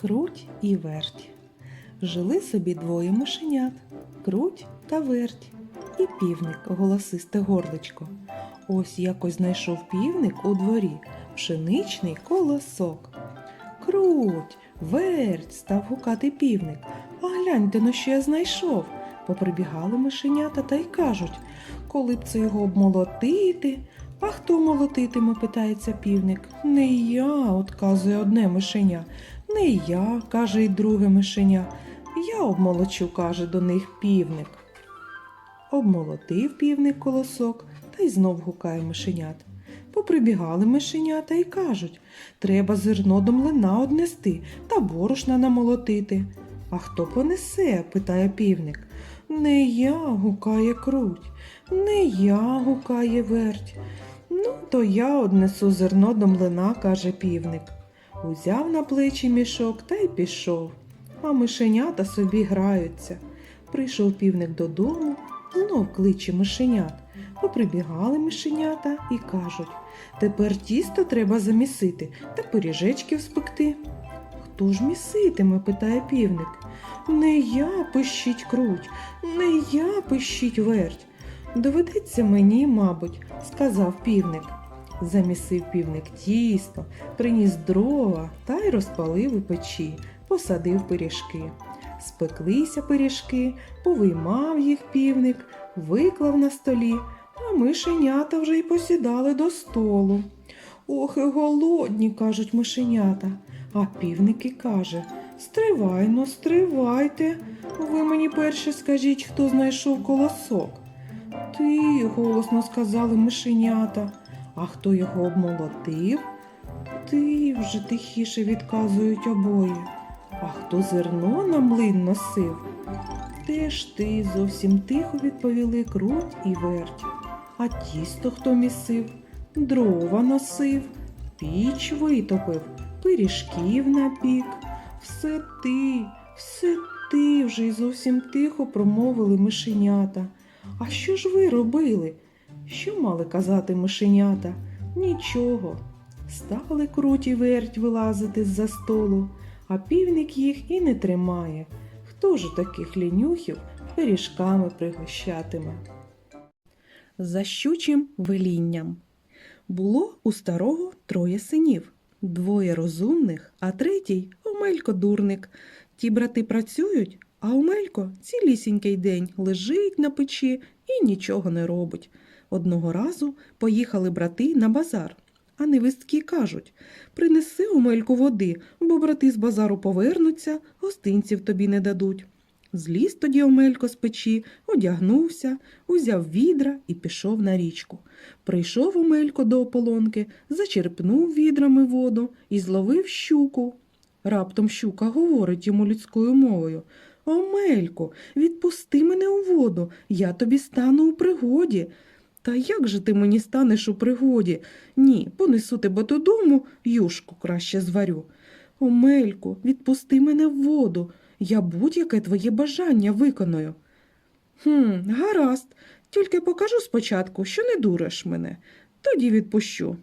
Круть і верть. Жили собі двоє мишенят круть та верть. І півник голосисте горличко. Ось якось знайшов півник у дворі пшеничний колосок. Круть, верть, став гукати півник. А гляньте, на що я знайшов. Поприбігали мишенята та й кажуть, коли б це його обмолотити. А хто молотитиме, питається півник. Не я, отказує одне мишеня. Не я, каже й друге мишеня. Я обмолочу, каже до них півник. Обмолотив півник колосок та й знов гукає мишенят. Поприбігали мишенята й кажуть треба зерно до млина однести та борошна намолотити. А хто понесе? питає півник. Не я, гукає круть, не я, гукає верть. Ну, то я однесу зерно до млина, каже півник. Узяв на плечі мішок та й пішов. А мишенята собі граються. Прийшов півник додому, знов кличе мишенят. Поприбігали мишенята і кажуть тепер тісто треба замісити та пиріжечків спекти. Хто ж міситиме? питає півник. Не я пищить круть, не я пищить верть. Доведеться мені, мабуть, сказав півник. Замісив півник тісто, приніс дрова та й розпалив у печі, посадив пиріжки. Спеклися пиріжки, повиймав їх півник, виклав на столі, а мишенята вже й посідали до столу. Ох, і голодні, кажуть мишенята. А півник і каже Стривайно, стривайте. Ви мені перше скажіть, хто знайшов колосок. Ти, голосно сказали мишенята. А хто його обмолотив? Ти вже тихіше відказують обоє. А хто зерно на млин носив? Теж ти зовсім тихо відповіли круть і верть. А тісто хто місив? Дрова носив, піч витопив, пиріжків напік. Все ти, все ти вже й зовсім тихо промовили мишенята. А що ж ви робили? Що мали казати мишенята? Нічого. Стали круті верть вилазити з-за столу, а півник їх і не тримає. Хто ж таких лінюхів пиріжками пригощатиме? За щучим велінням. Було у старого троє синів, двоє розумних, а третій Омелько дурник. Ті брати працюють, а Омелько цілісінький день лежить на печі і нічого не робить. Одного разу поїхали брати на базар, а невістки кажуть принеси Омельку води, бо брати з базару повернуться, гостинців тобі не дадуть. Зліз тоді Омелько з печі, одягнувся, узяв відра і пішов на річку. Прийшов Омелько до ополонки, зачерпнув відрами воду і зловив щуку. Раптом щука говорить йому людською мовою. Омелько, відпусти мене у воду, я тобі стану у пригоді. Та як же ти мені станеш у пригоді? Ні, понесу тебе додому, юшку краще зварю. Омелько, відпусти мене в воду, я будь-яке твоє бажання виконую. Хм, гаразд, тільки покажу спочатку, що не дуриш мене, тоді відпущу.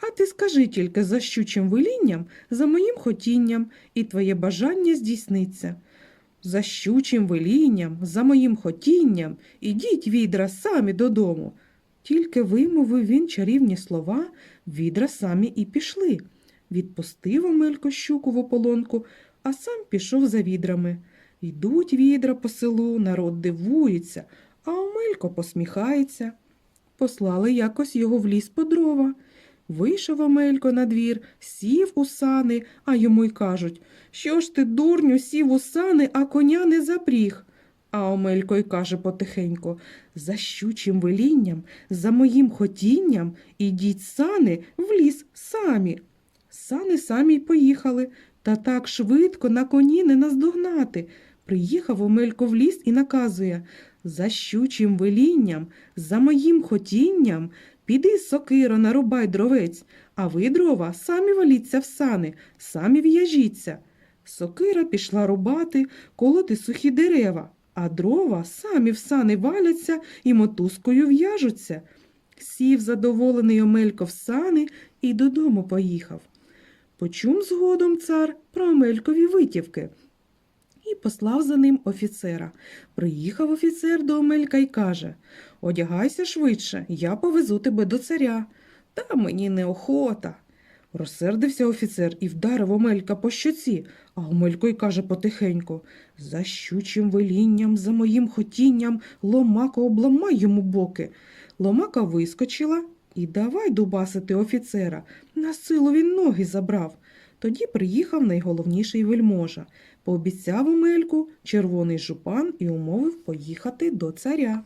А ти скажи тільки за щучим велінням, за моїм хотінням, і твоє бажання здійсниться. За щучим велінням, за моїм хотінням, ідіть відра самі додому. Тільки вимовив він чарівні слова, відра самі і пішли. Відпустив Омелько щуку в ополонку, а сам пішов за відрами. Йдуть відра по селу, народ дивується, а Омелько посміхається. Послали якось його в ліс по дрова. Вийшов Омелько на двір, сів у сани, а йому й кажуть, що ж ти, дурню, сів у сани, а коня не запріг. А Омелько й каже потихенько, за щучим велінням, за моїм хотінням, ідіть сани в ліс самі. Сани самі й поїхали, та так швидко на коні не наздогнати. Приїхав Омелько в ліс і наказує за щучим велінням, за моїм хотінням, піди, сокиро, нарубай дровець, а ви, дрова, самі валіться в сани, самі в'яжіться. Сокира пішла рубати, колоти сухі дерева, а дрова самі в сани валяться і мотузкою в'яжуться. Сів задоволений Омелько в сани і додому поїхав. почум згодом цар про Омелькові витівки і послав за ним офіцера. Приїхав офіцер до Омелька й каже Одягайся швидше, я повезу тебе до царя. Та мені неохота. Розсердився офіцер і вдарив Омелька по щоці, а Омелько й каже потихеньку За щучим велінням, за моїм хотінням, ломако обламай йому боки. Ломака вискочила і давай дубасити офіцера. На силу він ноги забрав. Тоді приїхав найголовніший вельможа. Пообіцяв Омельку червоний жупан і умовив поїхати до царя.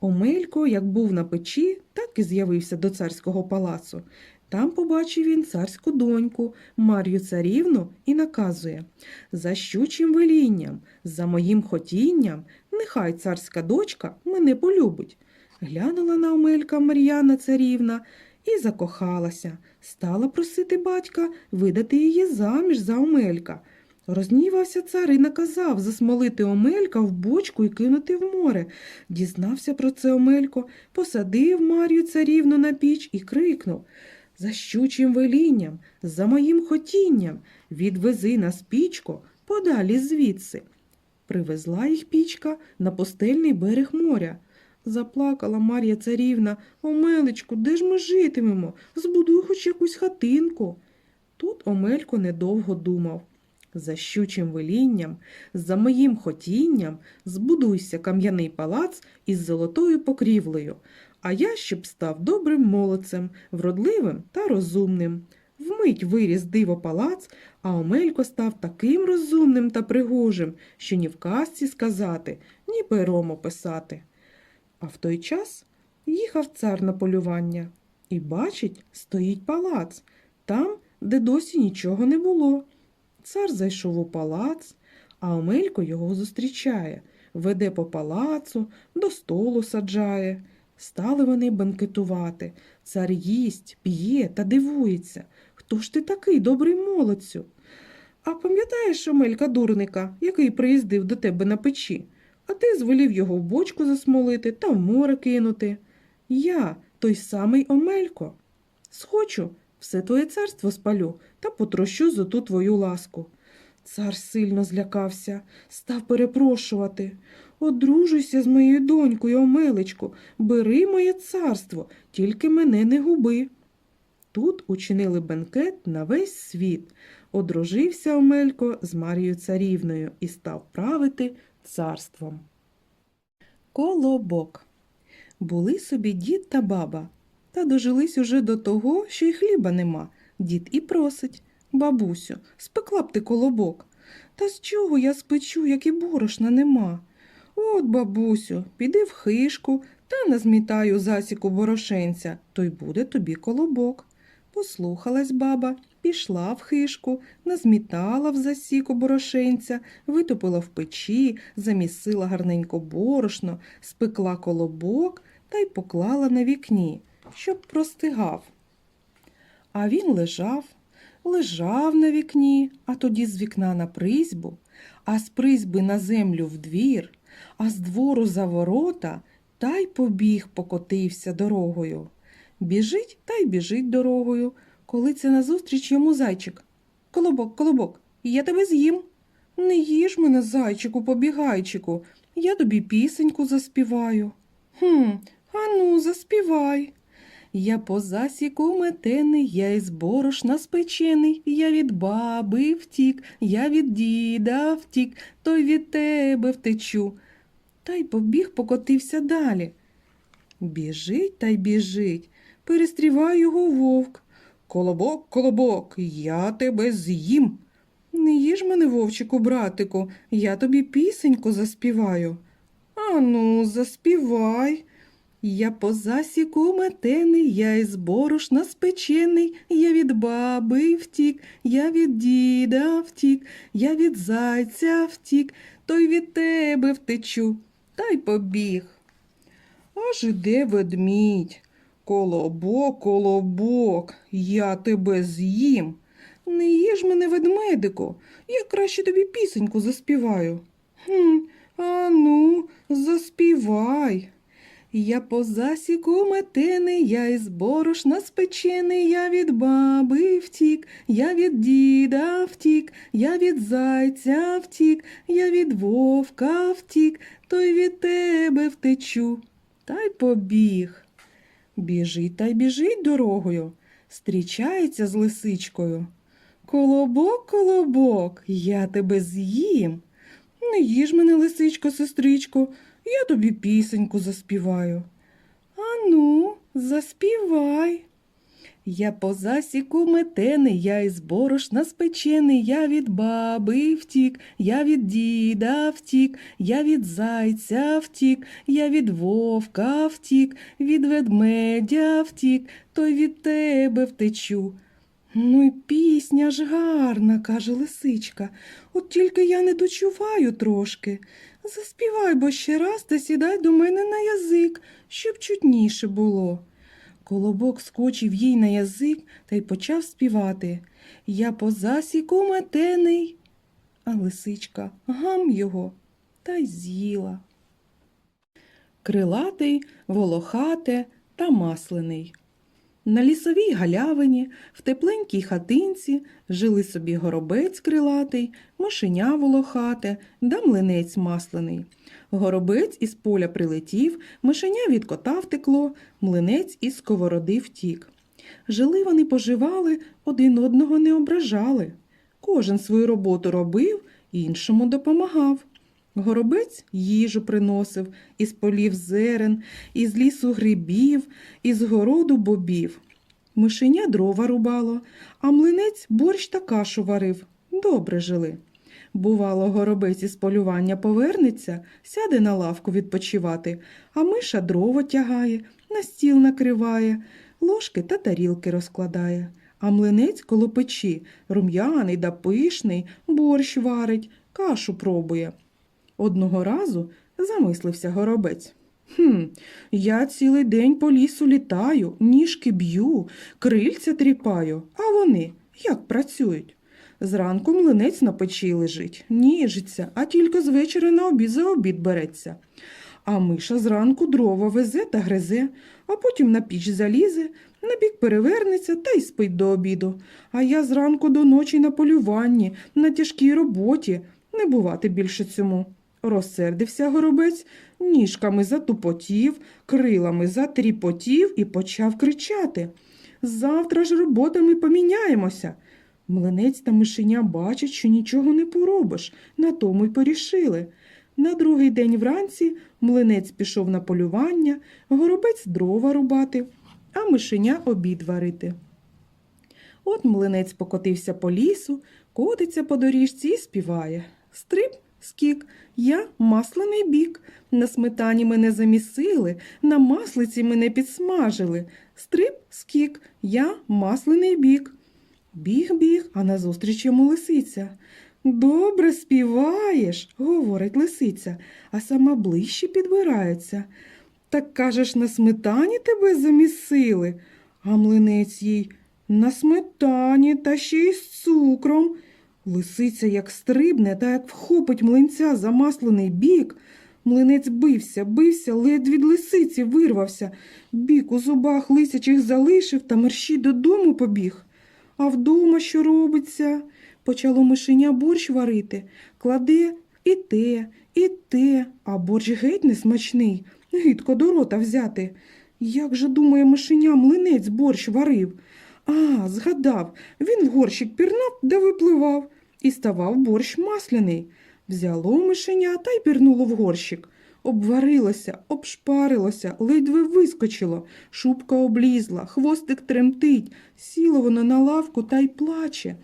Омелько, як був на печі, так і з'явився до царського палацу. Там побачив він царську доньку, Мар'ю царівну, і наказує За щучим велінням, за моїм хотінням, нехай царська дочка мене полюбить. Глянула на Омелька Мар'яна царівна і закохалася, стала просити батька видати її заміж за Омелька. Рознівався цар і наказав засмолити Омелька в бочку і кинути в море. Дізнався про це Омелько, посадив Мар'ю царівну на піч і крикнув За щучим велінням, за моїм хотінням, відвези нас пічко подалі звідси. Привезла їх пічка на пустельний берег моря. Заплакала Мар'я царівна, Омелечку, де ж ми житимемо? Збудуй хоч якусь хатинку. Тут Омелько недовго думав. За щучим велінням, за моїм хотінням, збудуйся кам'яний палац із золотою покрівлею, а я щоб став добрим молодцем, вродливим та розумним. Вмить виріс диво палац, а Омелько став таким розумним та пригожим, що ні в казці сказати, ні пером описати. А в той час їхав цар на полювання і бачить, стоїть палац, там, де досі нічого не було. Цар зайшов у палац, а Омелько його зустрічає, веде по палацу, до столу саджає. Стали вони банкетувати. Цар їсть, п'є та дивується. Хто ж ти такий, добрий молодцю? А пам'ятаєш Омелька дурника, який приїздив до тебе на печі, а ти звелів його в бочку засмолити та в море кинути. Я, той самий Омелько. Схочу, все твоє царство спалю та потрощу за ту твою ласку. Цар сильно злякався, став перепрошувати. Одружуйся з моєю донькою, Омелечку, бери моє царство, тільки мене не губи. Тут учинили бенкет на весь світ. Одружився Омелько з Марією царівною і став правити царством. Колобок. Були собі дід та баба, та дожились уже до того, що й хліба нема. Дід і просить бабусю, спекла б ти колобок. Та з чого я спечу, як і борошна нема? От, бабусю, піди в хишку та назмітаю засіку борошенця, то й буде тобі колобок. Послухалась баба, пішла в хишку, назмітала в засіку борошенця, витопила в печі, замісила гарненько борошно, спекла колобок та й поклала на вікні, щоб простигав. А він лежав, лежав на вікні, а тоді з вікна на призьбу, а з призьби на землю в двір, а з двору за ворота, та й побіг покотився дорогою. Біжить та й біжить дорогою, коли це назустріч йому зайчик. Колобок, колобок, я тебе з'їм. Не їж мене, зайчику, побігайчику, я тобі пісеньку заспіваю. Хм, ану, заспівай. Я по засіку метений, я із борошна спечений, я від баби втік, я від діда втік, то й від тебе втечу. Та й побіг покотився далі. Біжить та й біжить, перестріває його вовк. Колобок, колобок, я тебе з'їм. Не їж мене, вовчику, братику, я тобі пісеньку заспіваю. Ану, заспівай. Я по засіку метений, я із борошна спечений, я від баби втік, я від діда втік, я від зайця втік, то й від тебе втечу, та й побіг. Аж іде ведмідь. Колобок, колобок, я тебе з'їм. Не їж мене, ведмедику, я краще тобі пісеньку заспіваю. Хм, а ну, заспівай. Я по засіку метений, я із борошна спечений, я від баби втік, я від діда втік, я від зайця втік, я від вовка втік, то й від тебе втечу. Та й побіг. Біжить та й біжить дорогою, стрічається з лисичкою. Колобок, колобок, я тебе з'їм. Не їж мене, лисичко, сестричко, я тобі пісеньку заспіваю. Ану, заспівай. Я по засіку метений, я із борошна спечений, я від баби втік, я від діда втік, я від зайця втік, я від вовка втік, від ведмедя втік, то й від тебе втечу. Ну й пісня ж гарна, каже лисичка. От тільки я не дочуваю трошки. Заспівай бо ще раз та сідай до мене на язик, щоб чутніше було. Колобок скочив їй на язик та й почав співати. Я по засіку метений. А лисичка гам його та й з'їла. Крилатий, волохате та маслений. На лісовій галявині, в тепленькій хатинці жили собі горобець крилатий, мишеня волохате да млинець маслений. Горобець із поля прилетів, мишеня від кота втекло, млинець із сковороди втік. Жили вони поживали, один одного не ображали. Кожен свою роботу робив, іншому допомагав. Горобець їжу приносив із полів зерен, із лісу грибів, із городу бобів. Мишеня дрова рубало, а млинець борщ та кашу варив. Добре жили. Бувало, горобець із полювання повернеться, сяде на лавку відпочивати, а миша дрова тягає, на стіл накриває, ложки та тарілки розкладає. А млинець коло печі, рум'яний да пишний, борщ варить, кашу пробує. Одного разу замислився горобець. Хм, я цілий день по лісу літаю, ніжки б'ю, крильця тріпаю, а вони як працюють? Зранку млинець на печі лежить, ніжиться, а тільки з вечора на обід за обід береться. А миша зранку дрова везе та гризе, а потім на піч залізе, на бік перевернеться та й спить до обіду. А я зранку до ночі на полюванні, на тяжкій роботі, не бувати більше цьому. Розсердився горобець, ніжками затупотів, крилами затріпотів і почав кричати. Завтра ж роботами поміняємося. Млинець та мишеня бачать, що нічого не поробиш, на тому й порішили. На другий день вранці млинець пішов на полювання, горобець дрова рубати, а мишеня обід варити. От млинець покотився по лісу, котиться по доріжці і співає. Стрип, скік, я маслений бік. На сметані мене замісили, на маслиці мене підсмажили. Стрип, скік, я маслений бік. Біг, біг, а назустріч йому лисиця. Добре співаєш, говорить лисиця, а сама ближче підбирається. Так кажеш, на сметані тебе замісили, а млинець їй на сметані та ще й з цукром. Лисиця як стрибне та як вхопить млинця за маслений бік. Млинець бився, бився, ледь від лисиці вирвався. Бік у зубах лисячих залишив та мерщій додому побіг. А вдома що робиться? Почало мишеня борщ варити, кладе і те, і те, а борщ геть не смачний, гидко до рота взяти. Як же, думає, мишеня млинець борщ варив? А, згадав, він в горщик пірнав да випливав, і ставав борщ масляний. Взяло мишеня та й пірнуло в горщик. Обварилося, обшпарилося, ледве вискочило, шубка облізла, хвостик тремтить, сіло воно на лавку та й плаче.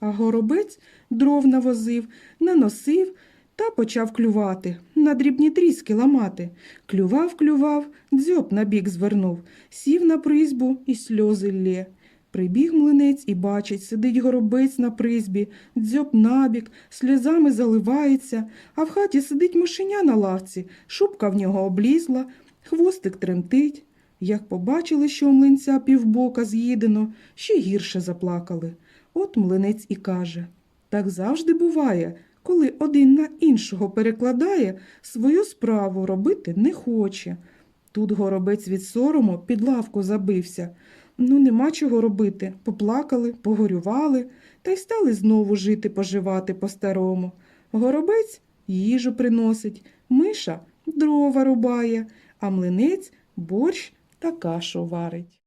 А горобець дров навозив, наносив та почав клювати, на дрібні тріски ламати. Клював, клював, дзьоб на бік звернув, сів на призьбу і сльози лє. Прибіг млинець і бачить, сидить горобець на призбі, дзьоб набік, сльозами заливається, а в хаті сидить мишеня на лавці, шубка в нього облізла, хвостик тремтить. Як побачили, що у млинця півбока з'їдено, ще гірше заплакали. От млинець і каже так завжди буває, коли один на іншого перекладає, свою справу робити не хоче. Тут горобець від сорому під лавку забився. Ну, нема чого робити. Поплакали, погорювали та й стали знову жити, поживати по-старому. Горобець їжу приносить, миша дрова рубає, а млинець борщ та кашу варить.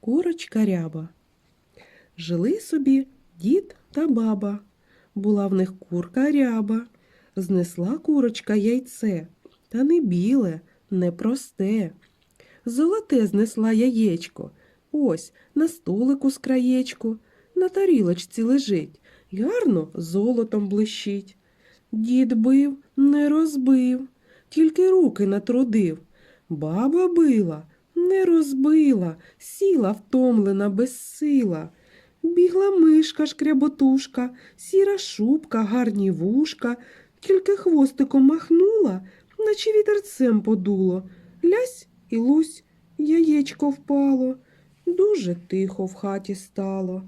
Курочка ряба. Жили собі дід та баба. Була в них курка ряба. Знесла курочка яйце, та не біле, не просте. Золоте знесла яєчко. Ось на столику з краєчку, на тарілочці лежить, гарно золотом блищить. Дід бив, не розбив, тільки руки натрудив. Баба била, не розбила, сіла втомлена безсила. Бігла мишка шкряботушка, сіра шубка, гарні вушка, тільки хвостиком махнула, наче вітерцем подуло. Лясь і лусь, яєчко впало. Дуже тихо в хаті стало.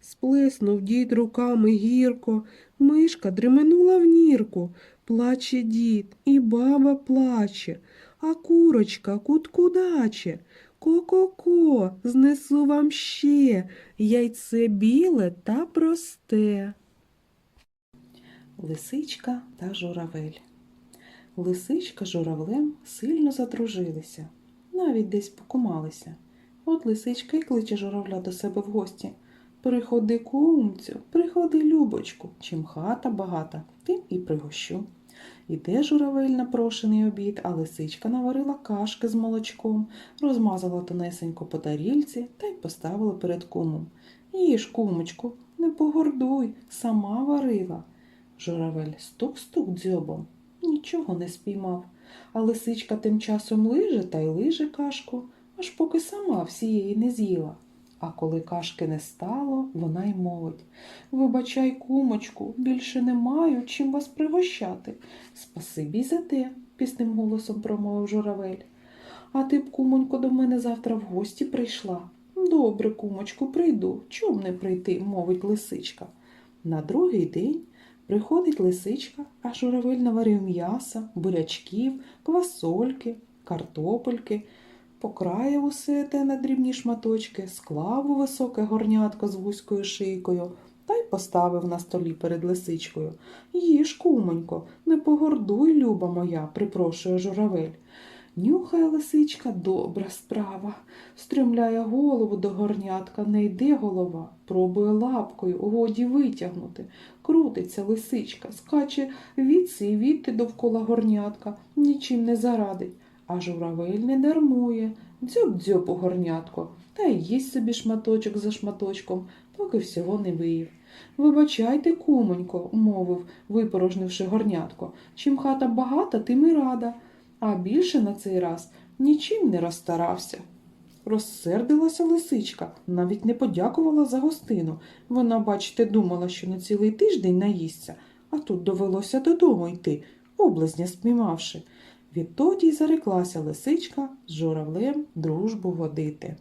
Сплеснув дід руками гірко, мишка дременула в нірку. Плаче дід, і баба плаче, а курочка куткудаче. Ко-ко-ко, знесу вам ще яйце біле та просте. Лисичка та журавель. Лисичка з журавлем сильно задружилися, навіть десь покумалися. От лисичка й кличе журавля до себе в гості. Приходи, кумцю, приходи, любочку, чим хата багата, тим і пригощу. Іде журавель на прошений обід, а лисичка наварила кашки з молочком, розмазала тонесенько по тарільці та й поставила перед кумом. Їж, кумочку, не погордуй, сама варила. Журавель стук-стук дзьобом, нічого не спіймав, а лисичка тим часом лиже та й лиже кашку, аж поки сама всієї не з'їла. А коли кашки не стало, вона й мовить Вибачай, кумочку, більше не маю чим вас пригощати. Спасибі за те, пісним голосом промовив журавель. А ти б, кумонько, до мене завтра в гості прийшла. Добре, кумочку, прийду. Чом не прийти, мовить лисичка. На другий день приходить лисичка, а журавель наварив м'яса, бурячків, квасольки, картопельки, покраїв усе те на дрібні шматочки, склав у високе горнятко з вузькою шийкою та й поставив на столі перед лисичкою. Їж, кумонько, не погордуй, люба моя, припрошує журавель. Нюхає лисичка добра справа, стрімляє голову до горнятка, не йде голова, пробує лапкою, годі витягнути. Крутиться лисичка, скаче відси і відти довкола горнятка, нічим не зарадить. А журавель не дармує, дзьоб-дзьоб у горнятко, та й їсть собі шматочок за шматочком, поки всього не виїв. Вибачайте, кумонько, мовив, випорожнивши горнятко, чим хата багата, тим і рада, а більше на цей раз нічим не розстарався. Розсердилася лисичка, навіть не подякувала за гостину. Вона, бачите, думала, що на цілий тиждень наїсться, а тут довелося додому йти, облазня спіймавши. Відтоді й зареклася лисичка з журавлем дружбу водити.